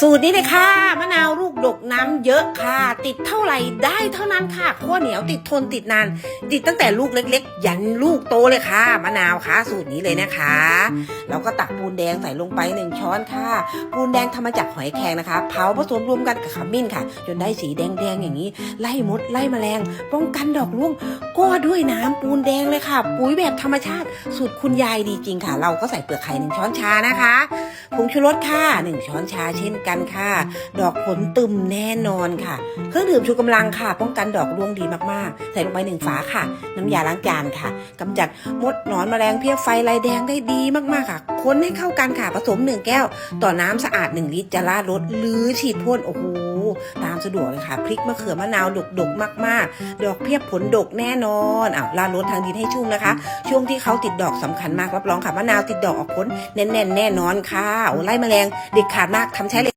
สูตรนี้เลยค่ะมะนาวลูกดกน้ำเยอะค่ะ ติดเท่าไหร่ได้เท่านั้นค่ะข้วเหนียวติดทนติดนาน ติดตั้งแต่ลูกเล็ก ๆ ยันลูกโตเลยค่ะมะนาวค่ะ สูตรนี้เลยนะคะแล้วก็ตักปูนแดงใส่ลงไปหนึ่งช้อนค่ะ ปูนแดงทำมาจากหอยแครงนะคะ เผาผสมรวมกันกับขมิ้นค่ะ จนได้สีแดงๆอย่างนี้ ไล่มดไล่แมลง ป้องกันดอกร่วงก็ด้วยน้ำปูนแดงเลยค่ะ ปุ๋ยแบบธรรมชาติสูตรคุณยายดีจริงค่ะ เราก็ใส่เปลือกไข่หนึ่งช้อนชานะคะ ผงชูรสค่ะหนึ่งช้อนชาเช่นกันค่ะ ดอกผลตึมแน่นอนค่ะ เครื่องดื่มชูกำลังค่ะ ป้องกันดอกร่วงดีมากๆ ใส่ลงไปหนึ่งฝาค่ะ น้ำยาล้างจานค่ะกำจัดมดหนอนแมลงเพี้ยไฟลายแดงได้ดีมากๆค่ะ คนให้เข้ากันค่ะ ผสมหนึ่งแก้ว ต่อน้ำสะอาด 1 ลิตรจะราดรสหรือฉีดพ่นโอ้โหตามสะดวกเลยค่ะพริกมะเขือมะนาวดกดกๆมาก ๆ ดอกเพียบผลดกแน่นอนอ้าวราดรสทางดินให้ชุ่มนะคะ ช่วงที่เขาติดดอกสำคัญมากรับรองค่ะมะนาวติดดอกออกผลแน่นๆแน่นอนค่ะโอ้ไล่แมลงเด็ดขาดมากทำใช้เลย